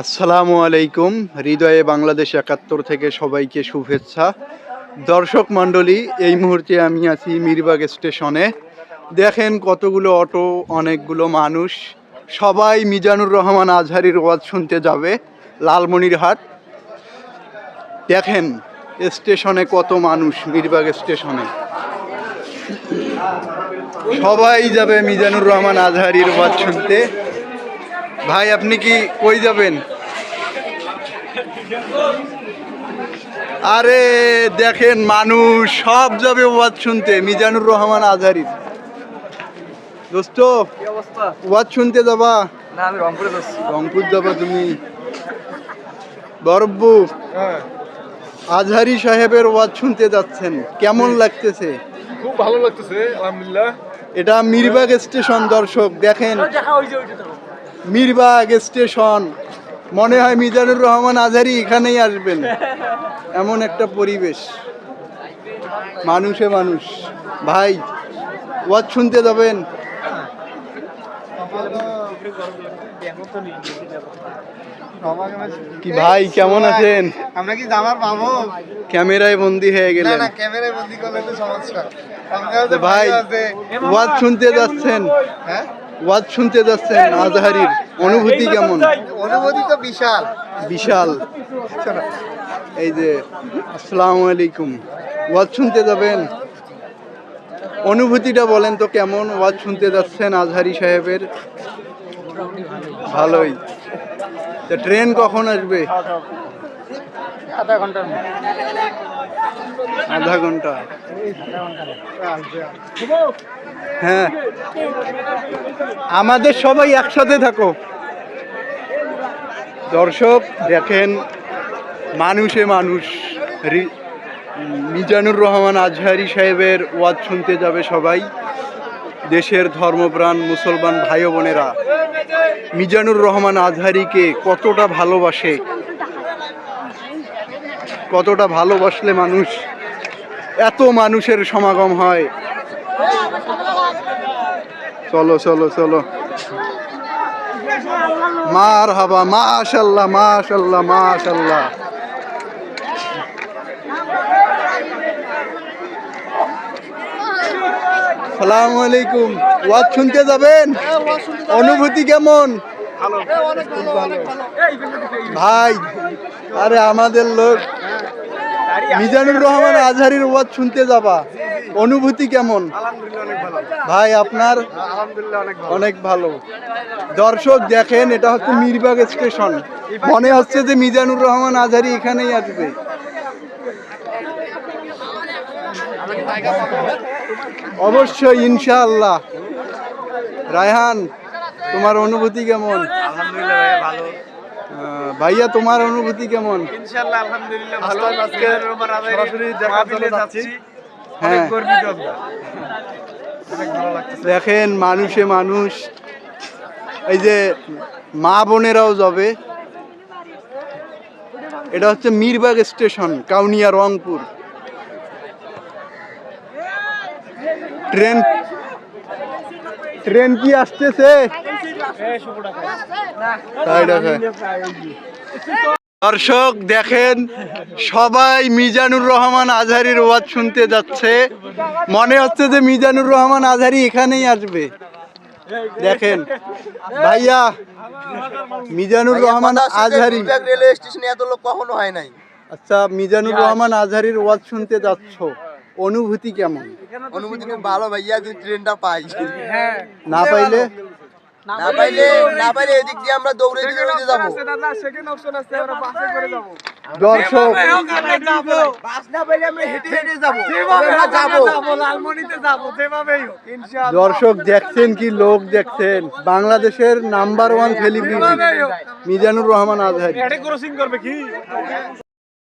আসসালামু আলাইকুম। হৃদয়ে বাংলাদেশ একাত্তর থেকে সবাইকে শুভেচ্ছা। দর্শক মণ্ডলী, এই মুহূর্তে আমি আছি মিরবাগ স্টেশনে। দেখেন কতগুলো অটো, অনেকগুলো মানুষ। সবাই মিজানুর রহমান আজহারির ওয়াজ শুনতে যাবে, লালমনিরহাট। দেখেন, স্টেশনে কত মানুষ মিরবাগ স্টেশনে। সবাই যাবে মিজানুর রহমান আজহারির ওয়াজ শুনতে। ভাই আপনি কি কই যাবেন? আরে দেখেন মানুষ সব যাবে ওয়াজ শুনতে মিজানুর রহমান আজহারির। দোস্ত ওয়াজ শুনতে যাবা? না আমি রংপুরে যাচ্ছি। রংপুর যাবা তুমি? বরব্বু হ্যাঁ। আজহারি সাহেবের ওয়াজ শুনতে যাচ্ছেন। কেমন লাগতেছে? খুব ভালো লাগতেছে আলহামদুলিল্লাহ। এটা মিরবাগ স্টেশন দর্শক দেখেন। দেখা ওই যে ওইটা তো। মিরবাগ স্টেশন মনে হয় মিজানুর রহমান আজহারি এখানেই আসবেন। এমন একটা পরিবেশ। মানুষে মানুষ। ভাই ওয়াজ শুনতে যাবেন। কি ভাই কেমন আছেন? আমরা কি জামার পাবো? ক্যামেরায় বন্দি হয়ে গেলেন। না ক্যামেরায় বন্দি করলে তো সমস্যা। তো তো ভাই ভাই ওয়াজ শুনতে যাচ্ছেন? হ্যাঁ? ওয়াজ শুনতে যাচ্ছেন? আজহারির অনুভূতি কেমন? অনুভূতি তো বিশাল। বিশাল। এই যে আসসালামু আলাইকুম। ওয়াজ শুনতে যাবেন? অনুভূতিটা বলেন তো কেমন? ওয়াজ শুনতে যাচ্ছেন আজহারি সাহেবের? ভালোই। তা ট্রেন কখন আসবে? আধা ঘণ্টার আধা ঘণ্টা। হ্যাঁ। আমাদের সবাই একসাথে থাকো। দর্শক দেখেন মানুষে মানুষ। মিজানুর রহমান আজহারি সাহেবের ওয়াজ শুনতে যাবে সবাই। দেশের ধর্মপ্রাণ মুসলমান ভাই বোনেরা। মিজানুর রহমান আজহারিকে কতটা ভালোবাসে? কতটা ভালোবাসলে মানুষ? এত মানুষের সমাগম হয়। চলো চলো চলো। মার হাবা মাশাল্লাহ মাশাল্লাহ মাশাল্লাহ। সালাম আলাইকুম। ওয়াজ শুনতে যাবেন? অনুভূতি কেমন? ভাই, আরে আমাদের লোক। মিজানুর রহমান আজহারির ওয়াজ শুনতে যাবা। অনুভূতি কেমন? ভাই, আপনার অনেক ভালো। দর্শক দেখেন, এটা হচ্ছে মিরবাগ স্টেশন। মনে হচ্ছে যে মিজানুর রহমান আজহারি এখানেই আসবে। অবশ্যই ইনশাআল্লাহ। রায়হান তোমার অনুভূতি কেমন? আলহামদুলিল্লাহ ভাই ভালো ভাইয়া তোমার অনুভূতি কেমন? ইনশাআল্লাহ আলহামদুলিল্লাহ ভালো। আজকে সরাসরি দেখার মাহফিলে জন্য যাচ্ছি। হ্যাঁ। দেখেন মানুষে মানুষ। এই যে মা বোনেরাও যাবে। এটা হচ্ছে Mirbag station Kaunia Rangpur. Train train কি আসতেছে? দর্শক দেখেন সবাই মিজানুর রহমান আজহারির ওয়াজ শুনতে যাচ্ছে। মনে হচ্ছে যে মিজানুর রহমান আজহারি এখানেই আসবে। দেখেন ভাইয়া মিজানুর রহমান আজহারি। রেলওয়ে স্টেশনে এত লোক কখনো হয় নাই। আচ্ছা মিজানুর রহমান আজহারির ওয়াজ শুনতে যাচ্ছ। অনুভূতি কেমন? অনুভূতি খুব ভালো ভাইয়া যদি ট্রেনটা পাই। না পাইলে? না পাইলে না পাইলে এদিক দিয়ে আমরা দৌড়ে দৌড়ে যাব। দর্শক বাস না পাইলে আমরা হেঁটে হেঁটে যাব। যাব। দর্শক দেখছেন কি লোক দেখছেন? বাংলাদেশের number one celebrity Mizanur Rahman Azhari.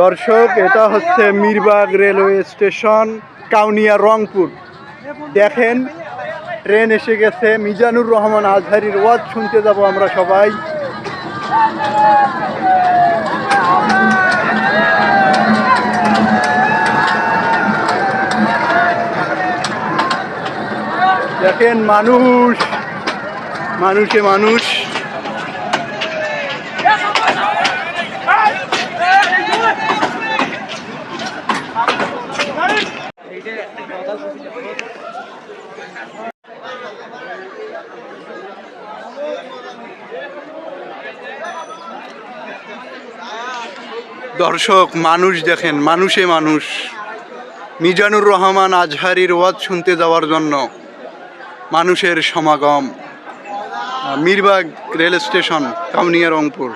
দর্শক, এটা হচ্ছে মিরবাগ রেলওয়ে স্টেশন, কাউনিয়া, রংপুর। দেখেন, ট্রেন এসে গেছে, মিজানুর রহমান আজহারির ওয়াজ শুনতে যাব আমরা সবাই। দেখেন, মানুষ মানুষে মানুষ। দর্শক, মানুষ দেখেন, মানুষে মানুষ। মিজানুর রহমান আজহারির ওয়াজ শুনতে যাওয়ার জন্য মানুষের সমাগম। Mirbag rail station Kaunia Rangpur.